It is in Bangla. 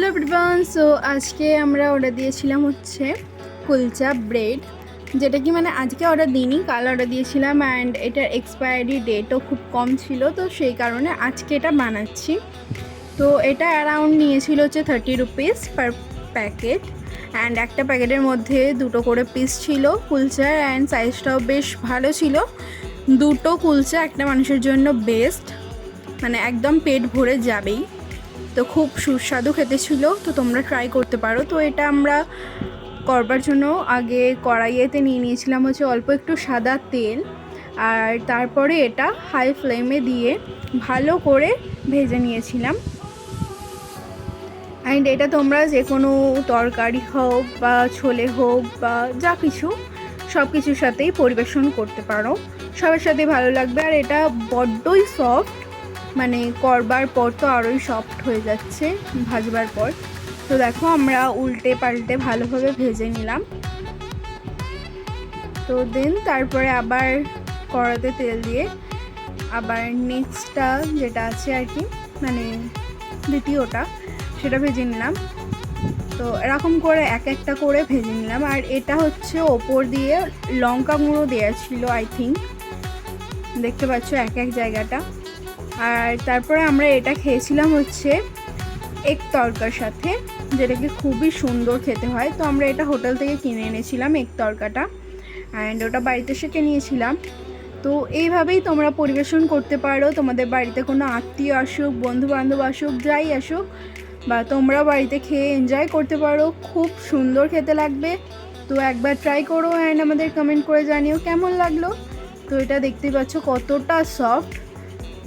হ্যালো এভরিওয়ান, সো আজকে আমরা অর্ডার দিয়েছিলাম হচ্ছে কুলচা ব্রেড, যেটা কি মানে আজকে অর্ডার দিইনি, কাল অর্ডার দিয়েছিলাম অ্যান্ড এটার এক্সপায়ারি ডেটও খুব কম ছিল, তো সেই কারণে আজকে এটা বানাচ্ছি। তো এটা অ্যারাউন্ড নিয়েছিল হচ্ছে thirty rupees per packet and একটা প্যাকেটের মধ্যে দুটো করে পিস ছিল কুলচার অ্যান্ড সাইজটাও বেশ ভালো ছিল। দুটো কুলচা একটা মানুষের জন্য বেস্ট মানে একদম পেট ভরে যাবেই। তো খুব সুস্বাদু খেতে ছিল, তো তোমরা ট্রাই করতে পারো। তো এটা আমরা করবার জন্য আগে কড়াইয়েতে নিয়ে নিয়েছিলাম হচ্ছে অল্প একটু সাদা তেল, আর তারপরে এটা হাই ফ্লেমে দিয়ে ভালো করে ভেজে নিয়েছিলাম। অ্যান্ড এটা তোমরা যে কোনো তরকারি হোক বা ছোলে হোক বা যা কিছু, সব কিছুর সাথেই পরিবেশন করতে পারো। সবার সাথে ভালো লাগবে, আর এটা বড্ডই সফট মানে করবার পর তো আরোই সফট হয়ে যাচ্ছে, ভাজবার পর। তো দেখো আমরা উল্টে পাল্টে ভালোভাবে ভেজে নিলাম। তো দেন তারপরে আবার কড়াতে তেল দিয়ে আবার নেক্সটটা যেটা আছে আর কি মানে দ্বিতীয়টা, সেটা ভেজে নিলাম। তো এরকম করে এক একটা করে ভেজে নিলাম। আর এটা হচ্ছে ওপর দিয়ে লঙ্কা গুঁড়ো দেওয়া ছিল আই থিঙ্ক দেখতে পাচ্ছ এক এক জায়গাটা। আর তারপরে আমরা এটা খেয়েছিলাম হচ্ছে এক তরকার সাথে, যেটাকে খুবই সুন্দর খেতে হয়। তো আমরা এটা হোটেল থেকে কিনে এনেছিলাম এক তরকাটা অ্যান্ড ওটা বাড়িতে সেকে নিয়েছিলাম। তো এইভাবেই তোমরা পরিবেশন করতে পারো। তোমাদের বাড়িতে কোনো আত্মীয় আসুক বন্ধু বান্ধব আসুক, যাই আসুক, বা তোমরা বাড়িতে খেয়ে এনজয় করতে পারো। খুব সুন্দর খেতে লাগবে। তো একবার ট্রাই করো অ্যান্ড আমাদের কমেন্ট করে জানিও কেমন লাগল। তো এটা দেখতেই পাচ্ছ কতটা সফট